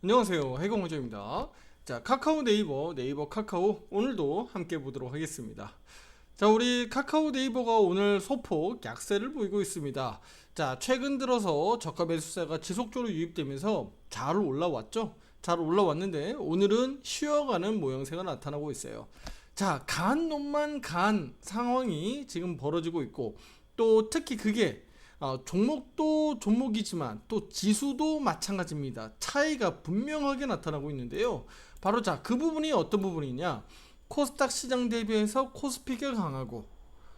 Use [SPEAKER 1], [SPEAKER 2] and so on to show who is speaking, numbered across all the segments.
[SPEAKER 1] 안녕하세요. 해공호조입니다. 자 카카오 네이버 네이버 카카오 오늘도 함께 보도록 하겠습니다. 자 우리 카카오 네이버가 오늘 소폭 약세를 보이고 있습니다. 자 최근 들어서 저가 매수세가 지속적으로 유입되면서 잘 올라왔죠? 잘 올라왔는데 오늘은 쉬어가는 모양새가 나타나고 있어요. 자간 놈만 간 상황이 지금 벌어지고 있고 또 특히 그게 어, 종목도 종목이지만 또 지수도 마찬가지입니다. 차이가 분명하게 나타나고 있는데요. 바로 자, 그 부분이 어떤 부분이냐? 코스닥 시장 대비해서 코스피가 강하고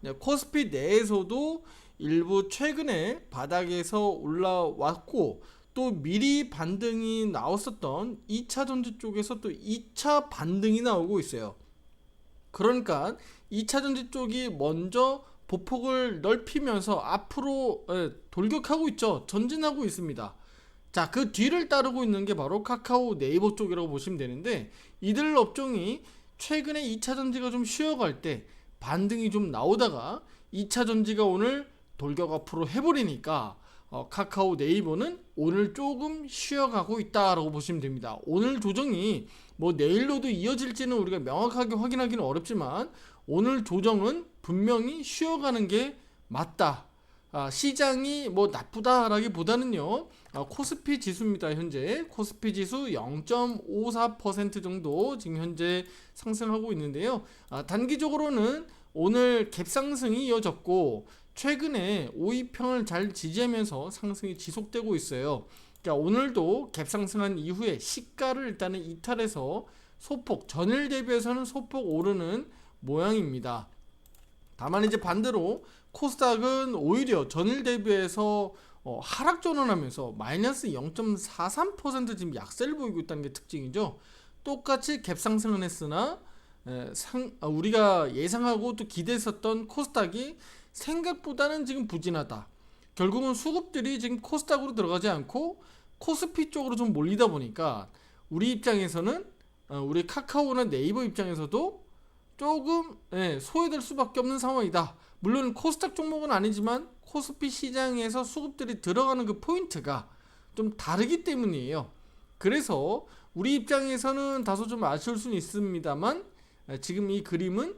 [SPEAKER 1] 네, 코스피 내에서도 일부 최근에 바닥에서 올라왔고 또 미리 반등이 나왔었던 2차 전지 쪽에서 또 2차 반등이 나오고 있어요. 그러니까 2차 전지 쪽이 먼저 보폭을 넓히면서 앞으로 예, 돌격하고 있죠. 전진하고 있습니다. 자, 그 뒤를 따르고 있는 게 바로 카카오 네이버 쪽이라고 보시면 되는데 이들 업종이 최근에 2차 전지가 좀 쉬어갈 때 반등이 좀 나오다가 2차 전지가 오늘 돌격 앞으로 해버리니까 어, 카카오 네이버는 오늘 조금 쉬어가고 있다라고 보시면 됩니다. 오늘 조정이 뭐 내일로도 이어질지는 우리가 명확하게 확인하기는 어렵지만 오늘 조정은 분명히 쉬어가는 게 맞다. 아, 시장이 뭐 나쁘다라기보다는요. 아, 코스피 지수입니다. 현재 코스피 지수 0.54% 정도 지금 현재 상승하고 있는데요. 아, 단기적으로는 오늘 갭 상승이 이어졌고 최근에 5위평을 잘 지지하면서 상승이 지속되고 있어요. 그러니까 오늘도 갭 상승한 이후에 시가를 일단은 이탈해서 소폭 전일 대비해서는 소폭 오르는 모양입니다. 다만 이제 반대로 코스닥은 오히려 전일 대비해서 어, 하락 전환하면서 마이너스 0.43% 지금 약세를 보이고 있다는 게 특징이죠. 똑같이 갭 상승은 했으나 에, 상, 아, 우리가 예상하고 또 기대했었던 코스닥이 생각보다는 지금 부진하다. 결국은 수급들이 지금 코스닥으로 들어가지 않고 코스피 쪽으로 좀 몰리다 보니까 우리 입장에서는 어, 우리 카카오나 네이버 입장에서도 조금 예, 소외될 수밖에 없는 상황이다. 물론 코스닥 종목은 아니지만 코스피 시장에서 수급들이 들어가는 그 포인트가 좀 다르기 때문이에요. 그래서 우리 입장에서는 다소 좀 아쉬울 수는 있습니다만 예, 지금 이 그림은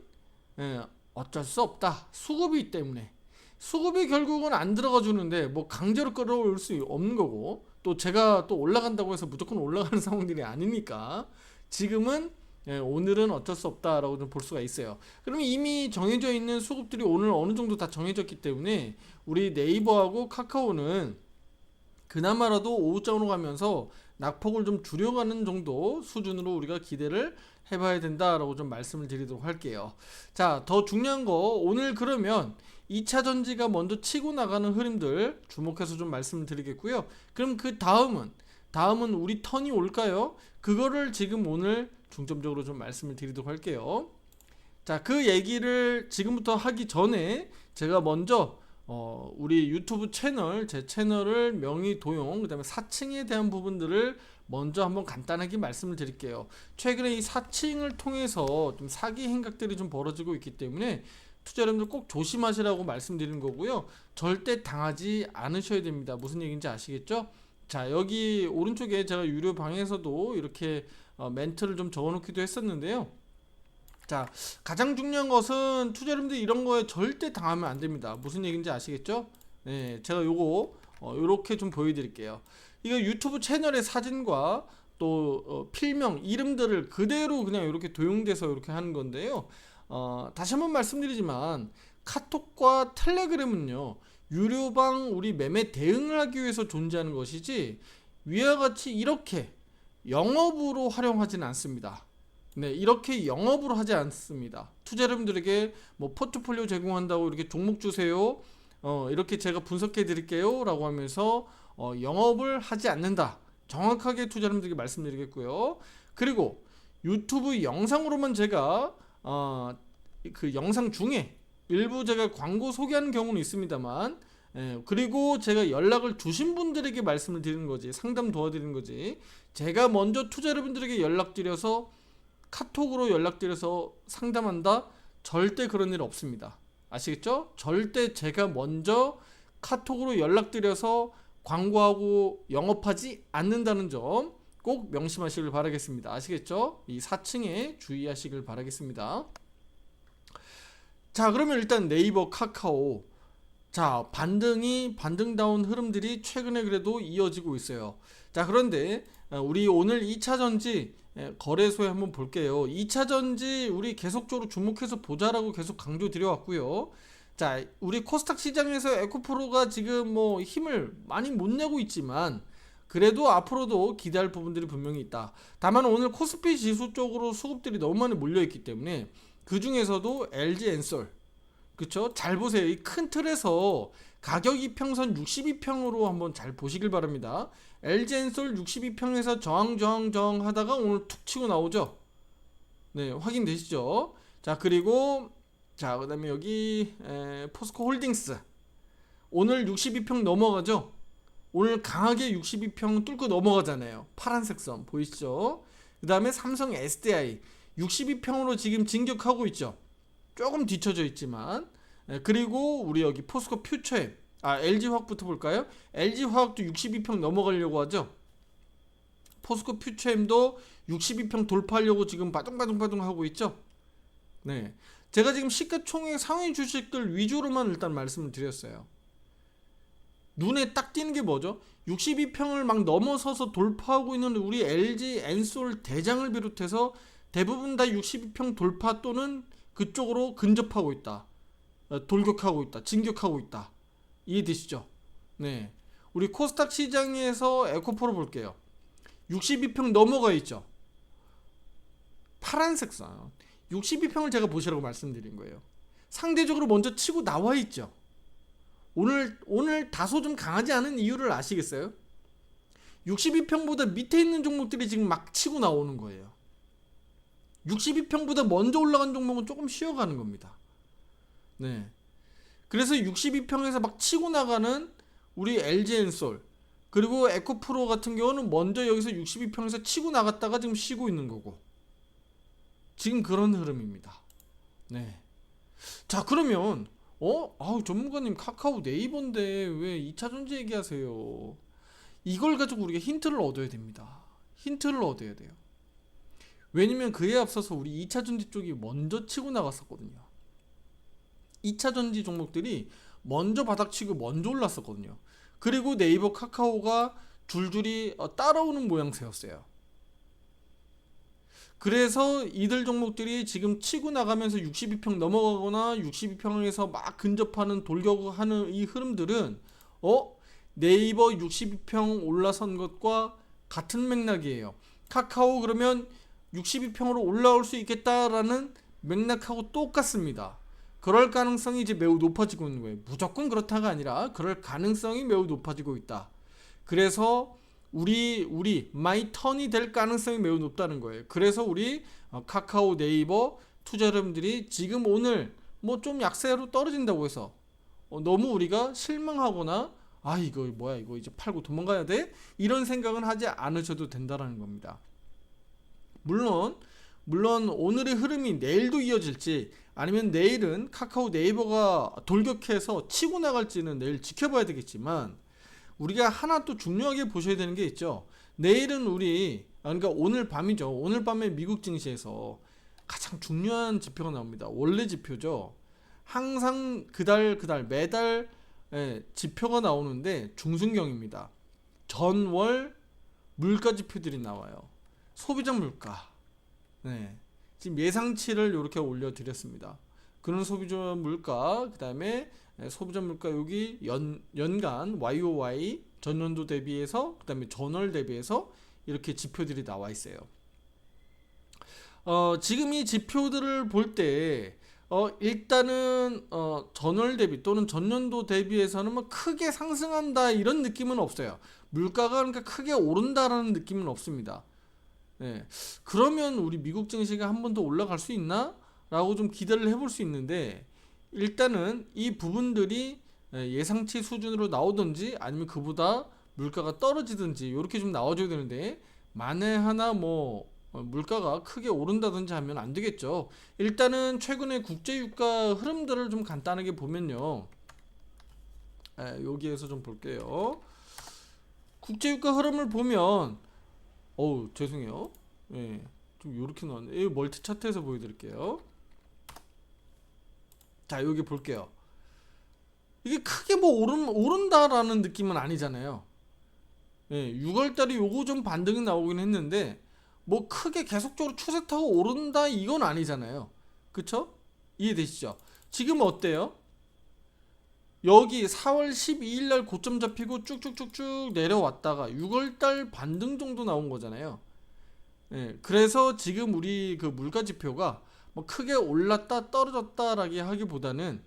[SPEAKER 1] 예, 어쩔 수 없다. 수급이 때문에 수급이 결국은 안 들어가 주는데 뭐 강제로 끌어올 수 없는 거고 또 제가 또 올라간다고 해서 무조건 올라가는 상황들이 아니니까 지금은 예, 오늘은 어쩔 수 없다라고 좀 볼 수가 있어요. 그러면 이미 정해져 있는 수급들이 오늘 어느 정도 다 정해졌기 때문에 우리 네이버하고 카카오는 그나마라도 오후장으로 가면서 낙폭을 좀 줄여가는 정도 수준으로 우리가 기대를 해봐야 된다라고 좀 말씀을 드리도록 할게요. 자, 더 중요한 거 오늘 그러면 2차 전지가 먼저 치고 나가는 흐름들 주목해서 좀 말씀을 드리겠고요. 그럼 그 다음은 다음은 우리 턴이 올까요? 그거를 지금 오늘 중점적으로 좀 말씀을 드리도록 할게요. 자, 그 얘기를 지금부터 하기 전에 제가 먼저 어, 우리 유튜브 채널, 제 채널을 명의 도용, 그 다음에 사칭에 대한 부분들을 먼저 한번 간단하게 말씀을 드릴게요. 최근에 이 사칭을 통해서 좀 사기 행각들이 좀 벌어지고 있기 때문에 투자자분들 꼭 조심하시라고 말씀드리는 거고요. 절대 당하지 않으셔야 됩니다. 무슨 얘기인지 아시겠죠? 자, 여기 오른쪽에 제가 유료 방에서도 이렇게 어, 멘트를 좀 적어놓기도 했었는데요. 자, 가장 중요한 것은 투자자분들 이런 거에 절대 당하면 안 됩니다. 무슨 얘기인지 아시겠죠? 네, 제가 요거 어, 요렇게 좀 보여드릴게요. 이거 유튜브 채널의 사진과 또 어, 필명 이름들을 그대로 그냥 이렇게 도용돼서 이렇게 하는 건데요. 어, 다시 한번 말씀드리지만 카톡과 텔레그램은요 유료방 우리 매매 대응을 하기 위해서 존재하는 것이지 위와 같이 이렇게 영업으로 활용하지는 않습니다. 네, 이렇게 영업으로 하지 않습니다. 투자자분들에게 뭐 포트폴리오 제공한다고 이렇게 종목 주세요. 어, 이렇게 제가 분석해 드릴게요. 라고 하면서 어, 영업을 하지 않는다. 정확하게 투자자분들에게 말씀드리겠고요. 그리고 유튜브 영상으로만 제가 어, 그 영상 중에 일부 제가 광고 소개하는 경우는 있습니다만 예, 그리고 제가 연락을 주신 분들에게 말씀을 드리는 거지 상담 도와드리는 거지 제가 먼저 투자자분들에게 연락드려서 카톡으로 연락드려서 상담한다 절대 그런 일 없습니다 아시겠죠? 절대 제가 먼저 카톡으로 연락드려서 광고하고 영업하지 않는다는 점 꼭 명심하시길 바라겠습니다. 아시겠죠? 이 4층에 주의하시길 바라겠습니다. 자, 그러면 일단 네이버 카카오 자, 반등이 반등다운 흐름들이 최근에 그래도 이어지고 있어요. 자, 그런데 어, 우리 오늘 2차 전지 예, 거래소에 한번 볼게요. 2차 전지 우리 계속적으로 주목해서 보자라고 계속 강조 드려왔고요. 자, 우리 코스닥 시장에서 에코프로가 지금 뭐 힘을 많이 못 내고 있지만 그래도 앞으로도 기대할 부분들이 분명히 있다. 다만 오늘 코스피 지수 쪽으로 수급들이 너무 많이 몰려 있기 때문에 그 중에서도 LG 엔솔 그쵸? 잘 보세요. 이 큰 틀에서 가격 이평선 62평으로 한번 잘 보시길 바랍니다. LG 엔솔 62평에서 저항 저항 저항 하다가 오늘 툭 치고 나오죠. 네, 확인되시죠? 자, 그리고 자, 그다음에 여기 에, 포스코 홀딩스 오늘 62평 넘어가죠? 오늘 강하게 62평 뚫고 넘어가잖아요. 파란색 선 보이시죠? 그 다음에 삼성 SDI 62평으로 지금 진격하고 있죠. 조금 뒤쳐져 있지만 예, 그리고 우리 여기 포스코 퓨처엠 아 LG 화학부터 볼까요? LG 화학도 62평 넘어가려고 하죠. 포스코 퓨처엠도 62평 돌파하려고 지금 바둥바둥바둥 하고 있죠. 네, 제가 지금 시가총액 상위 주식들 위주로만 일단 말씀을 드렸어요. 눈에 딱 띄는 게 뭐죠? 62평을 막 넘어서서 돌파하고 있는 우리 LG 엔솔 대장을 비롯해서 대부분 다 62평 돌파 또는 그쪽으로 근접하고 있다. 어, 돌격하고 있다. 진격하고 있다. 이해되시죠? 네. 우리 코스닥 시장에서 에코프로 볼게요. 62평 넘어가 있죠. 파란색 선. 62평을 제가 보시라고 말씀드린 거예요. 상대적으로 먼저 치고 나와 있죠. 오늘 오늘 다소 좀 강하지 않은 이유를 아시겠어요? 62평보다 밑에 있는 종목들이 지금 막 치고 나오는 거예요. 62평보다 먼저 올라간 종목은 조금 쉬어가는 겁니다. 네. 그래서 62평에서 막 치고 나가는 우리 LG엔솔 그리고 에코프로 같은 경우는 먼저 여기서 62평에서 치고 나갔다가 지금 쉬고 있는 거고 지금 그런 흐름입니다. 네. 자 그러면 어? 아우 전문가님 카카오 네이버인데 왜 2차 전지 얘기하세요? 이걸 가지고 우리가 힌트를 얻어야 됩니다. 힌트를 얻어야 돼요. 왜냐면 그에 앞서서 우리 2차 전지 쪽이 먼저 치고 나갔었거든요. 2차 전지 종목들이 먼저 바닥치고 먼저 올랐었거든요. 그리고 네이버 카카오가 줄줄이 어, 따라오는 모양새였어요. 그래서 이들 종목들이 지금 치고 나가면서 62평 넘어가거나 62평에서 막 근접하는 돌격하는 이 흐름들은 어 네이버 62평 올라선 것과 같은 맥락이에요. 카카오 그러면 62평으로 올라올 수 있겠다라는 맥락하고 똑같습니다. 그럴 가능성이 이제 매우 높아지고 있는 거예요. 무조건 그렇다가 아니라 그럴 가능성이 매우 높아지고 있다. 그래서 우리 우리 마이 턴이 될 가능성이 매우 높다는 거예요. 그래서 우리 어, 카카오 네이버 투자자분들이 지금 오늘 뭐 좀 약세로 떨어진다고 해서 어, 너무 우리가 실망하거나 아 이거 뭐야 이거 이제 팔고 도망가야 돼 이런 생각은 하지 않으셔도 된다라는 겁니다. 물론 물론 오늘의 흐름이 내일도 이어질지 아니면 내일은 카카오 네이버가 돌격해서 치고 나갈지는 내일 지켜봐야 되겠지만 우리가 하나 또 중요하게 보셔야 되는 게 있죠. 내일은 우리 아, 그러니까 오늘 밤이죠. 오늘 밤에 미국 증시에서 가장 중요한 지표가 나옵니다. 원래 지표죠. 항상 그달 그달 매달 예, 지표가 나오는데 중순경입니다. 전월 물가 지표들이 나와요. 소비자 물가. 네. 지금 예상치를 이렇게 올려드렸습니다. 그런 소비자 물가, 그 다음에 소비자 물가 여기 연, 연간 YOY 전년도 대비해서, 그 다음에 전월 대비해서 이렇게 지표들이 나와 있어요. 어, 지금 이 지표들을 볼 때, 어, 일단은, 어, 전월 대비 또는 전년도 대비해서는 뭐 크게 상승한다 이런 느낌은 없어요. 물가가 그러니까 크게 오른다라는 느낌은 없습니다. 네. 그러면 우리 미국 증시가 한 번 더 올라갈 수 있나? 라고 좀 기대를 해볼 수 있는데 일단은 이 부분들이 예상치 수준으로 나오든지 아니면 그보다 물가가 떨어지든지 이렇게 좀 나와줘야 되는데 만에 하나 뭐 어, 물가가 크게 오른다든지 하면 안 되겠죠. 일단은 최근에 국제유가 흐름들을 좀 간단하게 보면요. 에, 여기에서 좀 볼게요. 국제유가 흐름을 보면 어우 죄송해요. 예, 좀 요렇게 나왔네. 이 멀티 차트에서 보여드릴게요. 자 여기 볼게요. 이게 크게 뭐 오른 오른다라는 느낌은 아니잖아요. 예, 6월달에 요거 좀 반등이 나오긴 했는데 뭐 크게 계속적으로 추세 타고 오른다 이건 아니잖아요. 그쵸? 이해되시죠? 지금 어때요? 여기 4월 12일 날 고점 잡히고 쭉쭉쭉쭉 내려왔다가 6월 달 반등 정도 나온 거잖아요. 예, 그래서 지금 우리 그 물가 지표가 뭐 크게 올랐다 떨어졌다라기 하기보다는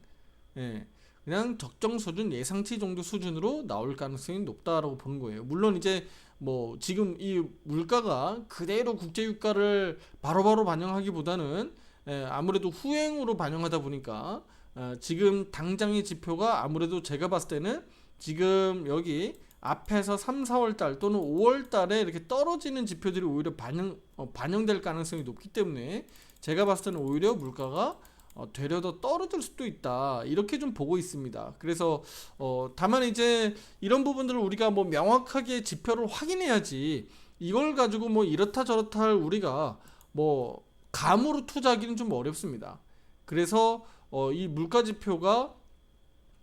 [SPEAKER 1] 예, 그냥 적정 수준 예상치 정도 수준으로 나올 가능성이 높다라고 보는 거예요. 물론 이제 뭐 지금 이 물가가 그대로 국제 유가를 바로바로 반영하기보다는 예, 아무래도 후행으로 반영하다 보니까 어, 지금 당장의 지표가 아무래도 제가 봤을 때는 지금 여기 앞에서 3, 4월 달 또는 5월 달에 이렇게 떨어지는 지표들이 오히려 반영 어, 반영될 가능성이 높기 때문에 제가 봤을 때는 오히려 물가가 어, 되려 더 떨어질 수도 있다 이렇게 좀 보고 있습니다. 그래서 어, 다만 이제 이런 부분들을 우리가 뭐 명확하게 지표를 확인해야지 이걸 가지고 뭐 이렇다 저렇다 할 우리가 뭐 감으로 투자하기는 좀 어렵습니다. 그래서 어, 이 물가 지표가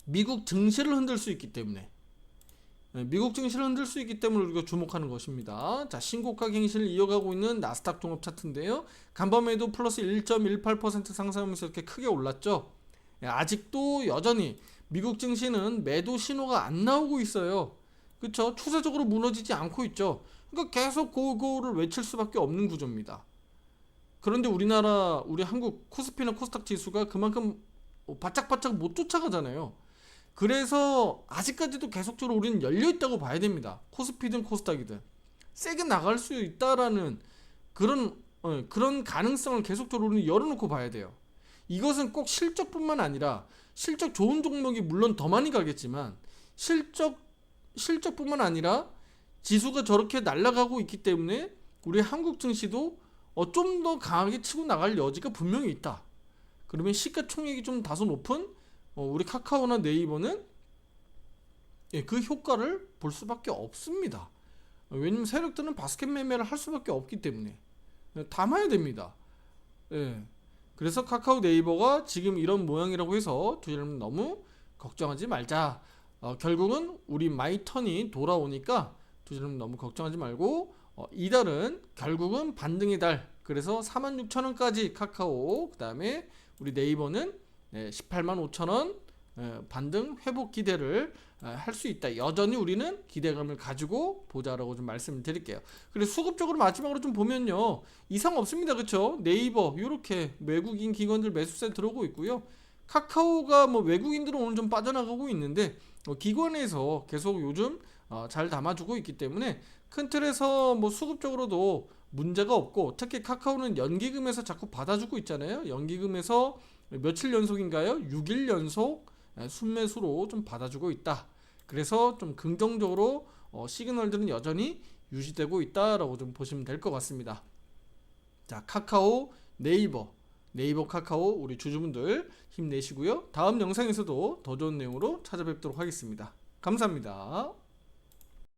[SPEAKER 1] 미국 증시를 흔들 수 있기 때문에 네, 미국 증시를 흔들 수 있기 때문에 우리가 주목하는 것입니다. 자, 신고가 갱신을 이어가고 있는 나스닥 종합 차트인데요. 간밤에도 플러스 1.18% 상승하면서 이렇게 크게 올랐죠. 예, 아직도 여전히 미국 증시는 매도 신호가 안 나오고 있어요. 그렇죠? 추세적으로 무너지지 않고 있죠. 그러니까 계속 고고를 외칠 수밖에 없는 구조입니다. 그런데 우리나라 우리 한국 코스피나 코스닥 지수가 그만큼 바짝바짝 못 쫓아가잖아요. 그래서 아직까지도 계속적으로 우리는 열려 있다고 봐야 됩니다. 코스피든 코스닥이든 세게 나갈 수 있다라는 그런 어, 그런 가능성을 계속적으로 우리는 열어놓고 봐야 돼요. 이것은 꼭 실적뿐만 아니라 실적 좋은 종목이 물론 더 많이 가겠지만 실적 실적뿐만 아니라 지수가 저렇게 날아가고 있기 때문에 우리 한국 증시도 어, 좀 더 강하게 치고 나갈 여지가 분명히 있다. 그러면 시가총액이 좀 다소 높은 어, 우리 카카오나 네이버는 예, 그 효과를 볼 수밖에 없습니다. 어, 왜냐면 세력들은 바스켓 매매를 할 수밖에 없기 때문에 예, 담아야 됩니다. 예. 그래서 카카오 네이버가 지금 이런 모양이라고 해서 투자자는 너무 걱정하지 말자. 어, 결국은 우리 마이 턴이 돌아오니까 투자자는 너무 걱정하지 말고 어, 이달은 결국은 반등의 달. 그래서 46,000원까지 카카오 그다음에 우리 네이버는 네, 18만 5천 원 예, 반등 회복 기대를 할 수 있다. 여전히 우리는 기대감을 가지고 보자라고 좀 말씀을 드릴게요. 그리고 수급적으로 마지막으로 좀 보면요. 이상 없습니다. 그렇죠? 네이버 이렇게 외국인 기관들 매수세 들어오고 있고요. 카카오가 뭐 외국인들은 오늘 좀 빠져나가고 있는데 어, 기관에서 계속 요즘 어, 잘 담아주고 있기 때문에 큰 틀에서 뭐 수급적으로도 문제가 없고 특히 카카오는 연기금에서 자꾸 받아주고 있잖아요. 연기금에서 며칠 연속인가요? 6일 연속 순매수로 좀 받아주고 있다. 그래서 좀 긍정적으로 어, 시그널들은 여전히 유지되고 있다라고 좀 보시면 될 것 같습니다. 자, 카카오, 네이버, 네이버 카카오 우리 주주분들 힘내시고요. 다음 영상에서도 더 좋은 내용으로 찾아뵙도록 하겠습니다. 감사합니다.